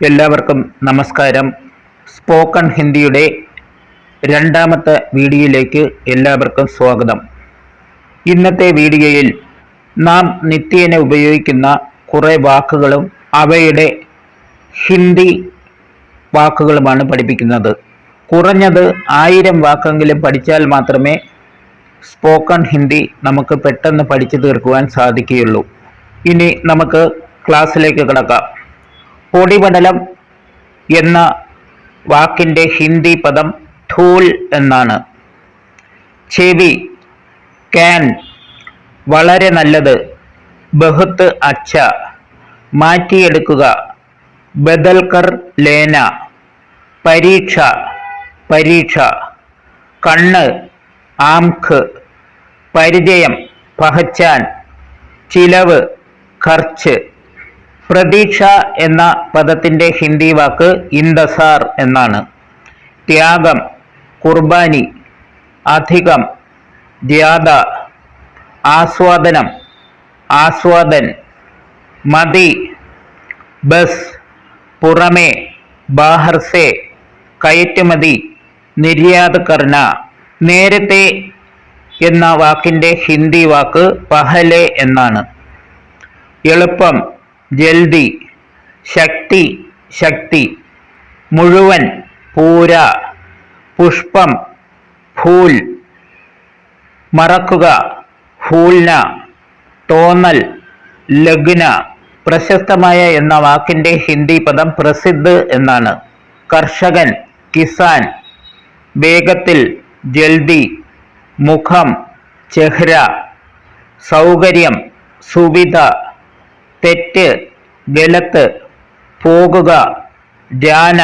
എല്ലാവർക്കും നമസ്കാരം. സ്പോക്കൺ ഹിന്ദിയുടെ രണ്ടാമത്തെ വീഡിയോയിലേക്ക് എല്ലാവർക്കും സ്വാഗതം. ഇന്നത്തെ വീഡിയോയിൽ നാം നിത്യേന ഉപയോഗിക്കുന്ന കുറേ വാക്കുകളും അവയുടെ ഹിന്ദി വാക്കുകളുമാണ് പഠിപ്പിക്കുന്നത്. കുറഞ്ഞത് ആയിരം വാക്കെങ്കിലും പഠിച്ചാൽ മാത്രമേ സ്പോക്കൺ ഹിന്ദി നമുക്ക് പെട്ടെന്ന് പഠിച്ചു തീർക്കുവാൻ സാധിക്കുകയുള്ളൂ. ഇനി നമുക്ക് ക്ലാസ്സിലേക്ക് കിടക്കാം. പൊടിപടലം എന്ന വാക്കിന്റെ ഹിന്ദി പദം ധൂൾ എന്നാണ്. ചെവി ക്യാൻ വളരെ നല്ലത്. ബഹുത്ത് അച്ഛ. മാറ്റിയെടുക്കുക. ബദൽകർ ലേന. പരീക്ഷ പരീക്ഷ. കണ്ണ് ആംഖ്. പരിചയം പഹച്ചാൻ. ചിലവ് ഖർച്ച്. പ്രതീക്ഷ എന്ന പദത്തിന്റെ ഹിന്ദി വാക്ക് ഇന്തസാർ എന്നാണ്. ത്യാഗം കുർബാനി അധികം ജ്യാദ ആസ്വാദനം ആസ്വാദൻ മതി ബസ് പുറമേ ബാഹർസെ കയറ്റുമതി നിര്യാത കർണ നേരത്തെ എന്ന വാക്കിന്റെ ഹിന്ദി വാക്ക് പഹലെ എന്നാണ്. എളുപ്പം ജൽദി ശക്തി ശക്തി മുഴുവൻ പൂര പുഷ്പം ഫൂൽ മറക്കുക ഫൂൽന തോന്നൽ ലഗ്ന പ്രശസ്തമായ എന്ന വാക്കിന്റെ ഹിന്ദി പദം പ്രസിദ്ധ് എന്നാണ്. കർഷകൻ കിസാൻ വേഗത്തിൽ ജൽദി മുഖം ചെഹ്ര സൗകര്യം സുവിധ തെറ്റ് ഗലത്ത് പോകുക ജാന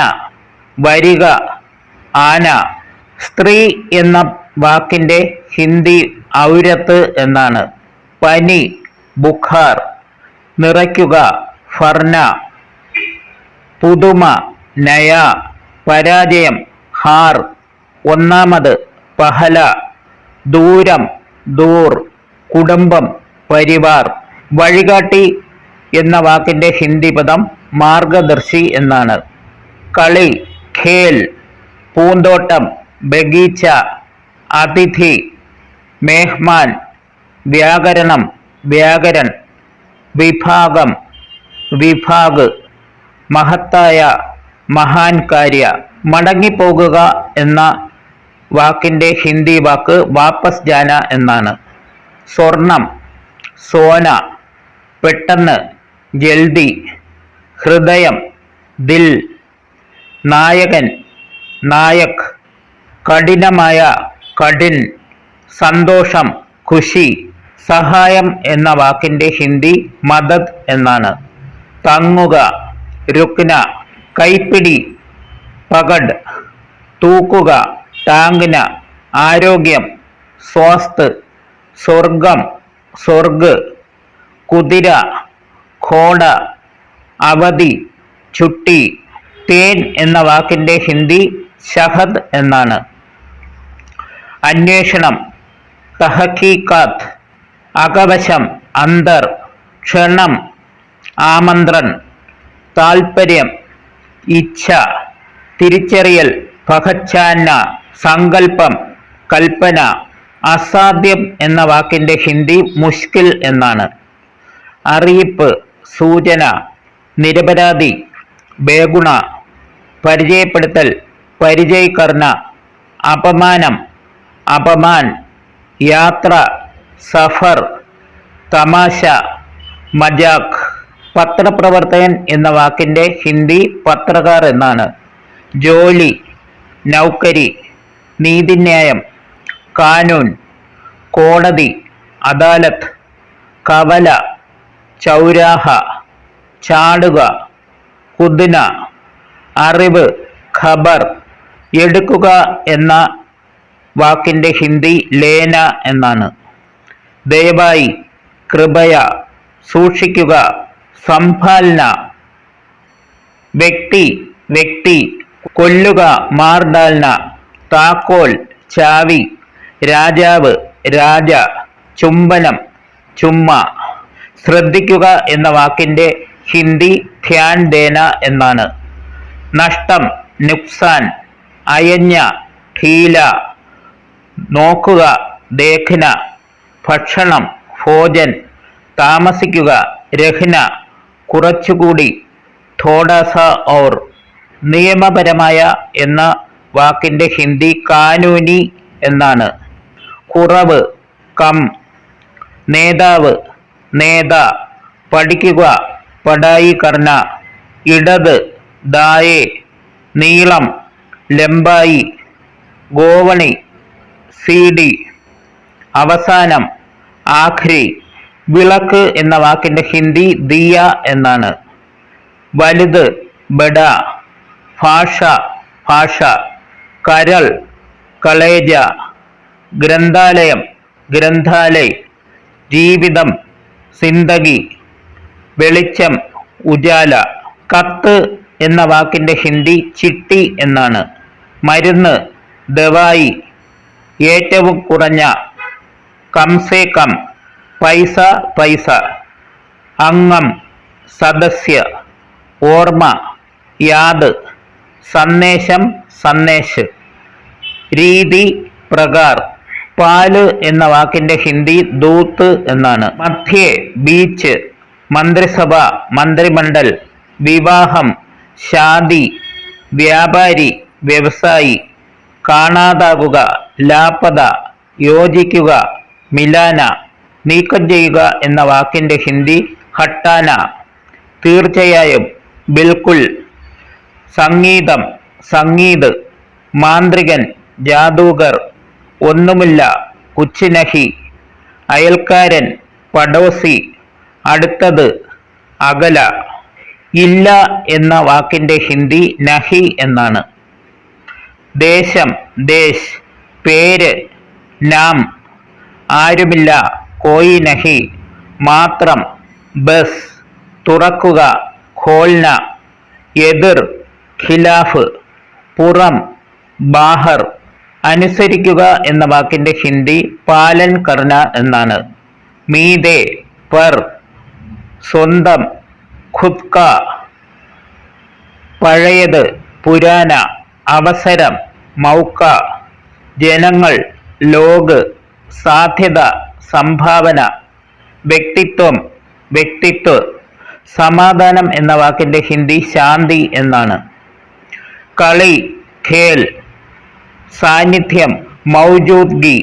വരിക ആന സ്ത്രീ എന്ന വാക്കിന്റെ ഹിന്ദി ഔരത്ത് എന്നാണ്. പനി ബുഖാർ നിറയ്ക്കുക ഫർന പുതുമ നയ പരാജയം ഹാർ ഒന്നാമത് പഹല ദൂരം ദൂർ കുടുംബം പരിവാർ വഴികാട്ടി എന്ന വാക്കിന്റെ ഹിന്ദി പദം മാർഗദർശി എന്നാണ്. കളി ഖേൽ പൂന്തോട്ടം ബഗീച്ച അതിഥി മേഹ്മാൻ വ്യാകരണം വ്യാകരൻ വിഭാഗം വിഭാഗ് മഹത്തായ മഹാൻ കാര്യ മടങ്ങിപ്പോകുക എന്ന വാക്കിന്റെ ഹിന്ദി വാക്ക് വാപ്പസ് ജാന എന്നാണ്. സ്വർണം സോന പെട്ടെന്ന് ജൽദി ഹൃദയം ദിൽ നായകൻ നായക് കഠിനമായ കഠിൻ സന്തോഷം ഖുഷി സഹായം എന്ന വാക്കിന്റെ ഹിന്ദി മദത് എന്നാണ്. തങ്ങുക രുക്ന കൈപ്പിടി പകഡ് തൂക്കുക ടാങ്ന ആരോഗ്യം സ്വാസ്ഥ് സ്വർഗം സ്വർഗ് കുതിര ഘോട അവധി ചുട്ടി തേൻ എന്ന വാക്കിന്റെ ഹിന്ദി ഷഹദ് എന്നാണ്. അന്വേഷണം തഹക്കീക്കാത്ത് അകവശം അന്തർ ക്ഷണം ആമന്ത്രൻ താൽപ്പര്യം ഇച്ഛ തിരിച്ചറിയൽ പകച്ചാന്ന സങ്കല്പം കൽപ്പന അസാധ്യം എന്ന വാക്കിന്റെ ഹിന്ദി മുഷ്കിൽ എന്നാണ്. അറിയിപ്പ് സൂചന നിരപരാധി ബേഗുണ പരിചയപ്പെടുത്തൽ പരിചയക്കർണ അപമാനം അപമാൻ യാത്ര സഫർ തമാശ മജാഖ് പത്രപ്രവർത്തകൻ എന്ന വാക്കിന്റെ ഹിന്ദി പത്രകാർ എന്നാണ്. ജോലി നൗക്കരി നീതിന്യായം കാനൂൻ കോടതി അദാലത്ത് കവല ചൗരാഹ ചാടുക കുദിന അറിവ് ഖബർ എടുക്കുക എന്ന വാക്കിന്റെ ഹിന്ദി ലേന എന്നാണ്. ദയവായി കൃപയ സൂക്ഷിക്കുക സംഭാലന. വ്യക്തി വ്യക്തി കൊല്ലുക മാർഡാൽന. താക്കോൽ ചാവി. രാജാവ് രാജ. ചുംബനം ചുമ്മ. ശ്രദ്ധിക്കുക എന്ന വാക്കിന്റെ ഹിന്ദി ധ്യാൻ ദേന എന്നാണ്. നഷ്ടം നുക്സാൻ അയഞ്ഞ ഠീല നോക്കുക ദേഖന ഭക്ഷണം ഭോജൻ താമസിക്കുക രഹ്ന കുറച്ചുകൂടി തോടാസ ഓർ നിയമപരമായ എന്ന വാക്കിന്റെ ഹിന്ദി കാനൂനി എന്നാണ്. കുറവ് കം നേതാവ് നേത പഠിക്കുക പടായി കർണ ഇടത് ദായെ നീളം ലംബായി ഗോവണി സി ഡി അവസാനം ആഖ്രി വിളക്ക് എന്ന വാക്കിന്റെ ഹിന്ദി ദിയ എന്നാണ്. വലുത് ബഡ ഭാഷ ഭാഷ കരൾ കളേജ ഗ്രന്ഥാലയം ഗ്രന്ഥാലയ ജീവിതം സിന്ദഗി വെളിച്ചം ഉജാല കത്ത് എന്ന വാക്കിന്റെ ഹിന്ദി ചിട്ടി എന്നാണ്. മരുന്ന് ദവായി ഏറ്റവും കുറഞ്ഞ കംസേ കം പൈസ പൈസ. അംഗം സദസ്യ ഓർമ്മ യാദ് സന്ദേശം സന്ദേശ്. രീതി പ്രകാർ. പാൽ എന്ന വാക്കിന്റെ ഹിന്ദി ദൂത്ത് എന്നാണ്. മധ്യേ ബീച്ച് മന്ത്രിസഭ മന്ത്രിമണ്ഡൽ വിവാഹം ഷാദി വ്യാപാരി വ്യവസായി കാണാതാകുക ലാപത യോജിക്കുക മിലാന നീക്കം ചെയ്യുക എന്ന വാക്കിന്റെ ഹിന്ദി ഹട്ടാന. തീർച്ചയായും ബിൽക്കുൽ സംഗീതം സംഗീത് മാന്ത്രികൻ ജാദൂഗർ ഒന്നുമില്ല. കുച്ചിനഹി. അയൽക്കാരൻ പടോസി അടുത്തത് അകല. ഇല്ല എന്ന വാക്കിന്റെ ഹിന്ദി നഹി എന്നാണ്. ദേശം ദേശ്. പേര് നാം. ആരുമില്ല. കോയി നഹി. മാത്രം. ബസ്. തുറക്കുക. ഖോൽന. എതിർ. ഖിലാഫ്. പുറം. ബാഹർ. അനുസരിക്കുക എന്ന വാക്കിന്റെ ഹിന്ദി പാലൻ കർണ എന്നാണ്. മീതെ പർ സ്വന്തം ഖുദ്ക പഴയത് പുരാന അവസരം മൗക്ക ജനങ്ങൾ ലോക് സാധ്യത സംഭാവന വ്യക്തിത്വം വ്യക്തിത്വ സമാധാനം എന്ന വാക്കിന്റെ ഹിന്ദി ശാന്തി എന്നാണ്. കളി ഖേൽ സാന്നിധ്യം മൗജൂദ്ഗി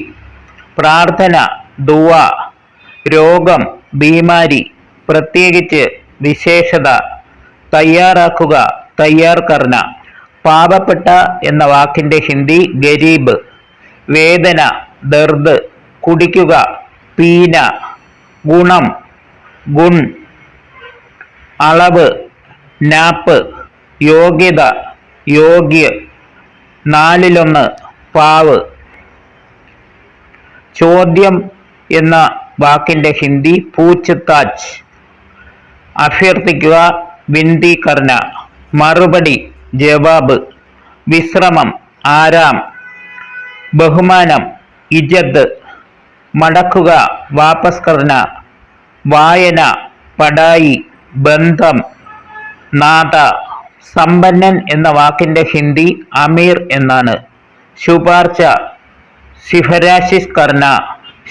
പ്രാർത്ഥന ദുവ രോഗം ബീമാരി പ്രത്യേകിച്ച് വിശേഷത തയ്യാറാക്കുക തയ്യാർ കർണ പാപപ്പെട്ട എന്ന വാക്കിന്റെ ഹിന്ദി ഗരീബ് വേദന ദർദ് കുടിക്കുക പീന ഗുണം ഗുൺ അളവ് നാപ്പ് യോഗ്യത യോഗ്യ നാലിലൊന്ന് പാവ്. ചോദ്യം എന്ന വാക്കിന്റെ ഹിന്ദി പൂച്ചത്താച്ച് അഭ്യർത്ഥിക്കുക വിന്തി കർണ. മറുപടി ജവാബ്. വിശ്രമം ആരാം. ബഹുമാനം ഇജത്ത് മടക്കുക വാപസ് കർണ. വായന പടായി ബന്ധം. നാഥ. സമ്പന്നൻ എന്ന വാക്കിന്റെ ഹിന്ദി അമീർ എന്നാണ്. ശുപാർശ സിഫരാശിസ് കർണ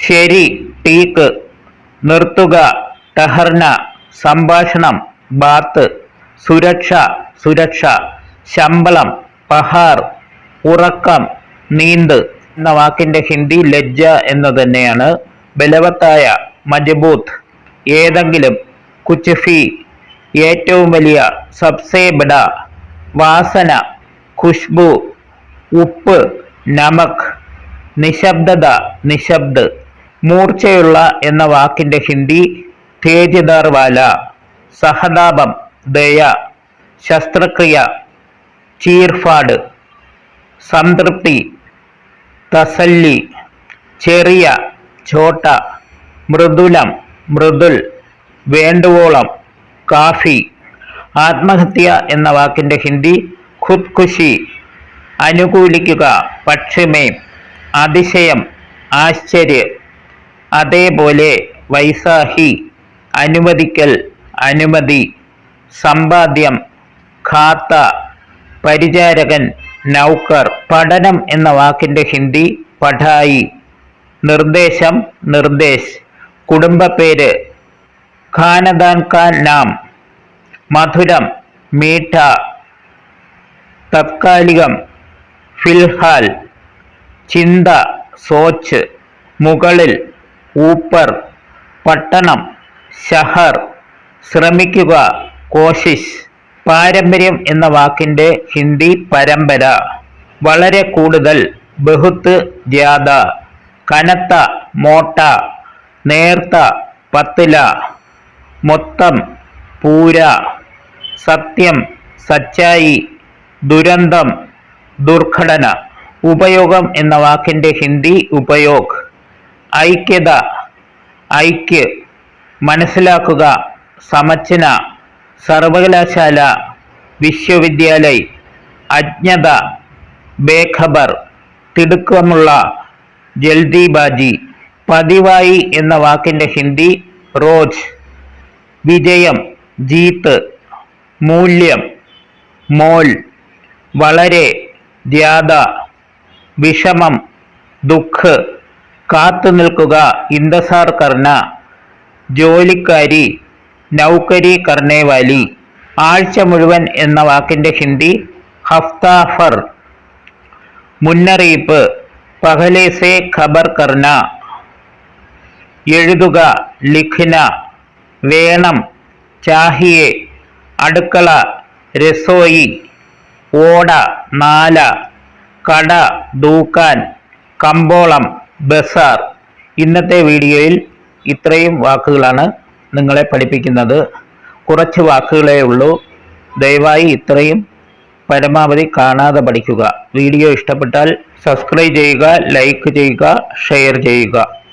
ശരി ടീക്ക് നിർത്തുക ടഹർന സംഭാഷണം ബാത്ത് സുരക്ഷ സുരക്ഷ ശമ്പളം പഹാർ ഉറക്കം നീന്ത് എന്ന വാക്കിന്റെ ഹിന്ദി ലജ്ജ എന്ന് തന്നെയാണ്. ബലവത്തായ മജബൂത്ത് ഏതെങ്കിലും കുച്ച്ഫി ഏറ്റവും വലിയ സബ്സേ ബഡ വാസന ഖുഷ്ബു ഉപ്പ് നമക് നിശബ്ദത നിശബ്ദ്. മൂർച്ചയുള്ള എന്ന വാക്കിന്റെ ഹിന്ദി തേജിദാർ വാല സഹതാപം ദയ ശസ്ത്രക്രിയ ചീർഫാട്. സംതൃപ്തി തസല്ലി ചെറിയ ചോട്ട മൃദുലം മൃദുൽ വേണ്ടുവോളം. കാഫി ആത്മഹത്യ എന്ന വാക്കിന്റെ ഹിന്ദി ഖുദ്ഖുഷി അനുകൂലിക്കുക പക്ഷമേ അതിശയം ആശ്ചര്യ. അതേപോലെ വൈസാഹി അനുവദിക്കൽ അനുമതി. സമ്പാദ്യം ഖാത്ത പരിചാരകൻ നൗക്കർ പഠനം എന്ന വാക്കിന്റെ ഹിന്ദി പഠായി. നിർദ്ദേശം നിർദ്ദേശ്. കുടുംബപ്പേര് ഖാനദാൻ കാ നാം മധുരം മീഠ തത്കാലികം ഫിൽഹാൽ ചിന്ത സോച്ച് മുകളിൽ ഊപ്പർ പട്ടണം ഷഹർ ശ്രമിക്കുക കോശിഷ് പാരമ്പര്യം എന്ന വാക്കിന്റെ ഹിന്ദി പരമ്പര. വളരെ കൂടുതൽ ബഹുത്ത് ജ്യാദ കനത്ത മോട്ട നേർത്ത പത്തില. മൊത്തം പൂര സത്യം സച്ചായി ദുരന്തം ദുർഘടന. ഉപയോഗം എന്ന വാക്കിന്റെ ഹിന്ദി ഉപയോഗ്. ഐക്യത ഐക്യ. മനസ്സിലാക്കുക സമച്ചന സർവകലാശാല വിശ്വവിദ്യാലയ്. അജ്ഞത ബേഖബർ. തിടുക്കമുള്ള ജൽദിബാജി. പതിവായി എന്ന വാക്കിന്റെ ഹിന്ദി റോജ്. വിജയം ജീത്ത് മൂല്യം മോൾ വളരെ ധ്യാത വിഷമം ദുഃഖ് കാത്തു നിൽക്കുക ഇന്തസാർ കർണ ജോലിക്കാരി നൗക്കരി കർണേവാലി ആഴ്ച മുഴുവൻ എന്ന വാക്കിന്റെ ഹിന്ദി ഹഫ്താഫർ മുന്നറിയിപ്പ് പഹലേസെ ഖബർ കർണ എഴുതുക ലിഖ്ന വേണം. ചാഹിയെ അടുക്കള രസോയി ഓട നാല കട ദൂക്കാൻ കമ്പോളം ബസാർ. ഇന്നത്തെ വീഡിയോയിൽ ഇത്രയും വാക്കുകളാണ് നിങ്ങളെ പഠിപ്പിക്കുന്നത്. കുറച്ച് വാക്കുകളേ ഉള്ളൂ. ദയവായി ഇത്രയും പരമാവധി കാണാതെ പഠിക്കുക. വീഡിയോ ഇഷ്ടപ്പെട്ടാൽ സബ്സ്ക്രൈബ് ചെയ്യുക ലൈക്ക് ചെയ്യുക ഷെയർ ചെയ്യുക.